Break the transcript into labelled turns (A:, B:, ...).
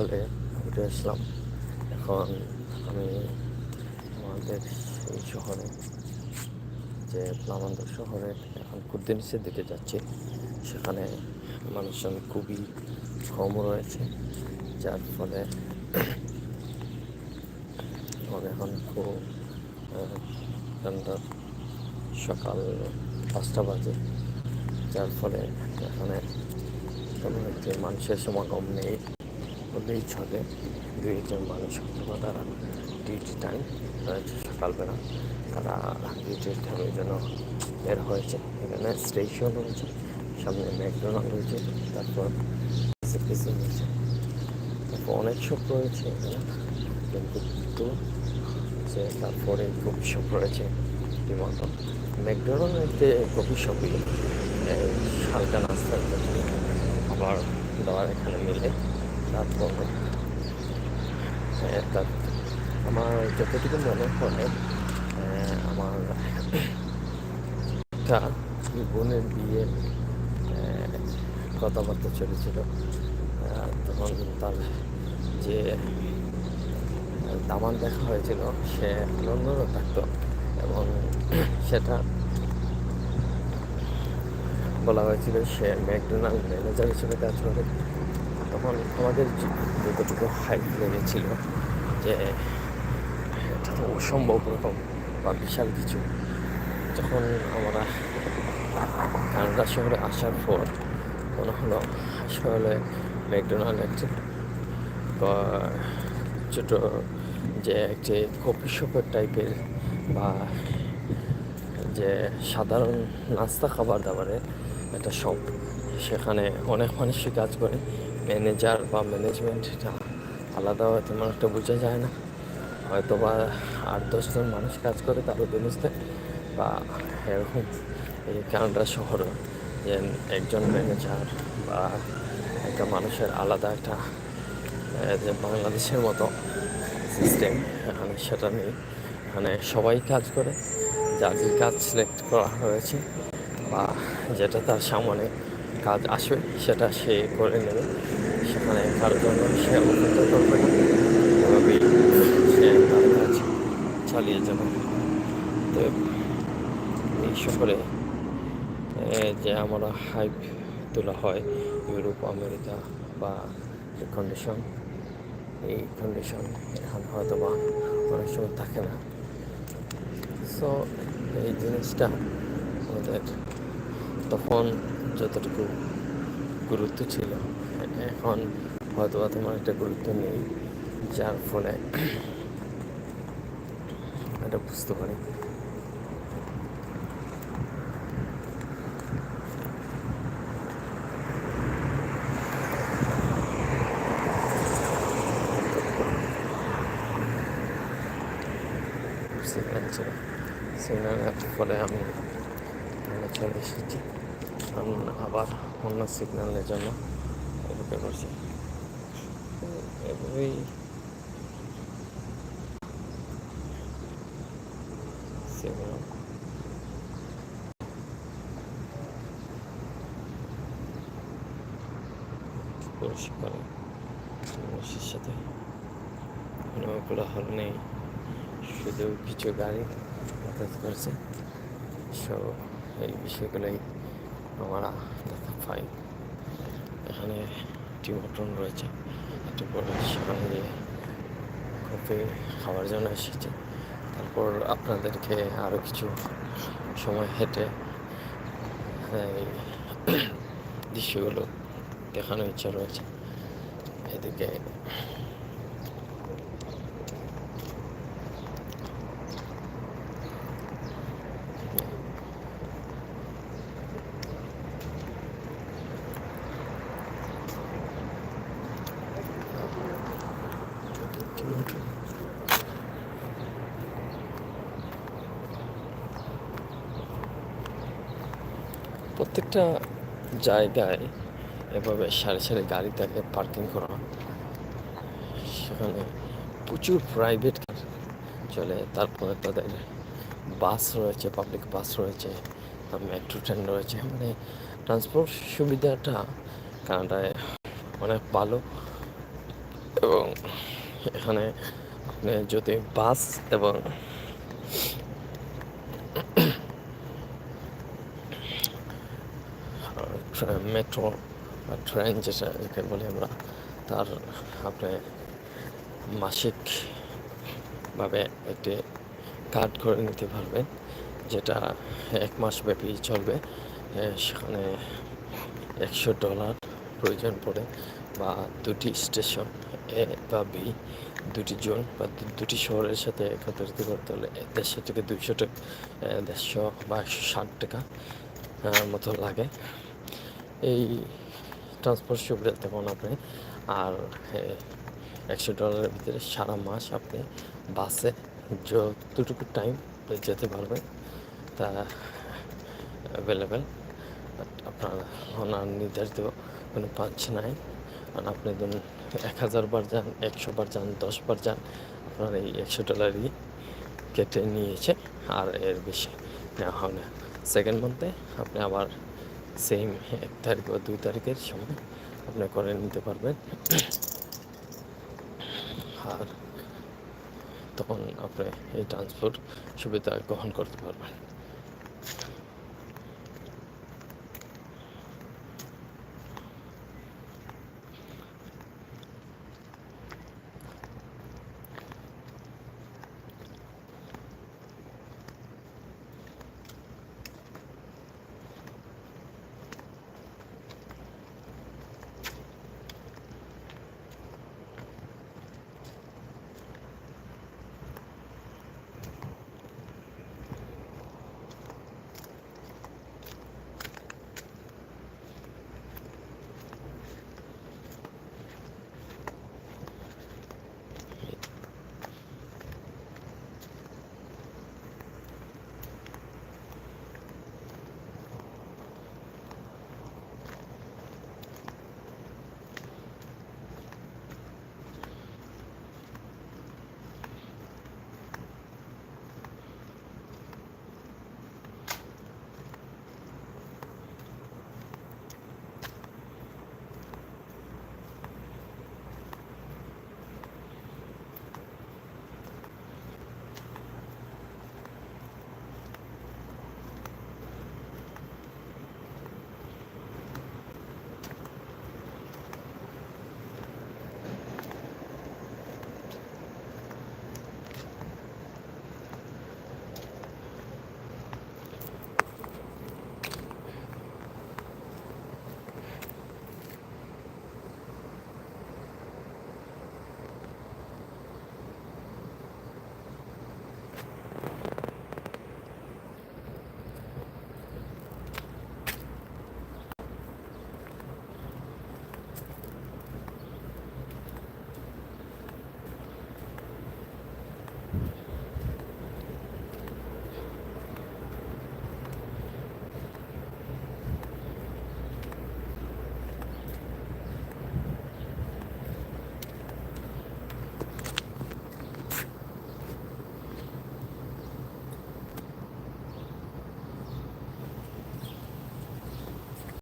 A: সকালে উঠে আসলাম। এখন আমি আমাদের এই শহরে, যে প্লামান্দর শহরে, এখন কুদ্দিনিসের দিকে যাচ্ছি। সেখানে মানুষজন খুবই কম রয়েছে, যার ফলে এখন খুব সকাল পাঁচটা বাজে। যার ফলে এখানে তেমন একটি মানুষের সমাগম নেই। বললেই চলে দুই একজন মানুষ অথবা তারা ডিউটি টাইম রয়েছে সকালবেলা, তারা ডিউটির টাইমের জন্য বের হয়েছে, এখানে স্টেশন রয়েছে, সামনে ম্যাকডোনাল্ড রয়েছে, তারপর রয়েছে। তারপর অনেক শপ রয়েছে এখানে, কিন্তু যে তারপরে কফি শপ রয়েছে রীতিমতো ম্যাকডোনাল্ডে কফি শপই হালকা নাস্তার জন্য খাবার দাবার এখানে মিলে। আহ, তার আমার যতটুকু মনে পড়ে আমার একটা বোনের বিয়ে কথাবার্তা চলেছিল তখন তার যে দামান দেখা হয়েছিল সে লন্ডনও থাকতো এবং সেটা বলা হয়েছিল সে ম্যাকডোনাল্ড ম্যানেজার হিসেবে কাজ করে তখন আমাদের যতটুকু হাইপ লেগেছিল যে, এটা তো অসম্ভব রকম বা বিশাল কিছু। যখন আমরা কানাডা শহরে আসার পর মনে হলো, আসলে ম্যাকডোনাল্ড একটি বা- ছোটো যে একটি কফি শপের টাইপের বা যে সাধারণ নাস্তা খাবার দাবারের একটা শপ সেখানে অনেক মানুষই কাজ করে। ম্যানেজার বা ম্যানেজমেন্ট এটা আলাদা তেমন একটা বোঝা যায় না। হয়তো বা আট দশজন মানুষ কাজ করে তার অধীনস্থে বা এরকম এই কানাডা শহর। যে একজন ম্যানেজার বা একটা মানুষের আলাদা একটা যে বাংলাদেশের মতো সিস্টেম এখানে সেটা নেই। এখানে সবাই কাজ করে যার যে কাজ সিলেক্ট করা হয়েছে বা যেটা তার সামনে কাজ আসবে সেটা সে করে নেবে। সেখানে কারোর জন্য সে করবে তার কাজ চালিয়ে যাবে। তো এই শহরে যে আমরা হাইপ তোলা হয়, ইউরোপ, আমেরিকা বা কন্ডিশন এই কন্ডিশন এখন হয়তো বা অনেক সময় থাকে না। সো এই জিনিসটা আমাদের তখন যতটুকু গুরুত্ব ছিল। এখন হয়তো বা তেমন একটা গুরুত্ব নেই, যার ফলে এটা বুঝতে পারি। সিগন্যাল ছিল সিগন্যালের ফলে আমি চলে এসেছি। আবার অন্য সিগন্যালের জন্য অপেক্ষা করছি। এভাবেই মানুষের সাথে কোনো নেই। শুধু কিছু গাড়ি যাতায়াত করছে। সো এই বিষয়গুলোই আমরা পাই এখানে টিমটন রয়েছে, একটু পরে সেখানে গিয়ে কফি খাওয়ার জন্য এসেছে। তারপর আপনাদেরকে আরও কিছু সময় হেঁটে এই দৃশ্যগুলো দেখানোর ইচ্ছা রয়েছে। এদিকে প্রত্যেকটা জায়গায় এভাবে সারি সারি গাড়ি থাকে পার্কিং করা সেখানে প্রচুর প্রাইভেট কার চলে, তারপরে তাদের বাস রয়েছে পাবলিক বাস রয়েছে মেট্রো ট্রেন রয়েছে। মানে ট্রান্সপোর্ট সুবিধাটা কানাডায় অনেক ভালো এবং এখানে আপনি যদি বাস এবং মেট্রো বা ট্রেন যেটা যাকে বলি আমরা, তার আপনি মাসিকভাবে একটি কার্ড করে নিতে পারবেন, যেটা এক মাস ব্যাপী চলবে। সেখানে একশো ডলার প্রয়োজন পড়ে, বা দুটি স্টেশন এ বা বি দুটি জোন বা দুটি শহরের সাথে একত্রিত করতে হলে দেড়শো থেকে দুইশো টাকা দেড়শো বা একশো ষাট টাকা মতো লাগে। এই ট্রান্সপোর্ট সুবিধা তেমন আপনি। আর একশো ডলারের ভিতরে সারা মাস আপনি বাসে যতটুকু টাইম যেতে পারবেন, তা অ্যাভেলেবেল আপনার ওনার নির্ধারিত কোনো পাঁচ নাই আর আপনি ধরুন এক হাজার বার যান, একশো বার যান, দশ বার যান, আপনার এই একশো ডলারই কেটে নিয়েছে, আর এর বেশি নেওয়া হয় না। সেকেন্ড মান্থে আপনি আবার সেম এক তারিখ বা দুই তারিখের সময় আপনি করে নিতে পারবেন। আর তখন আপনি এই ট্রান্সপোর্ট সুবিধা গ্রহণ করতে পারবেন।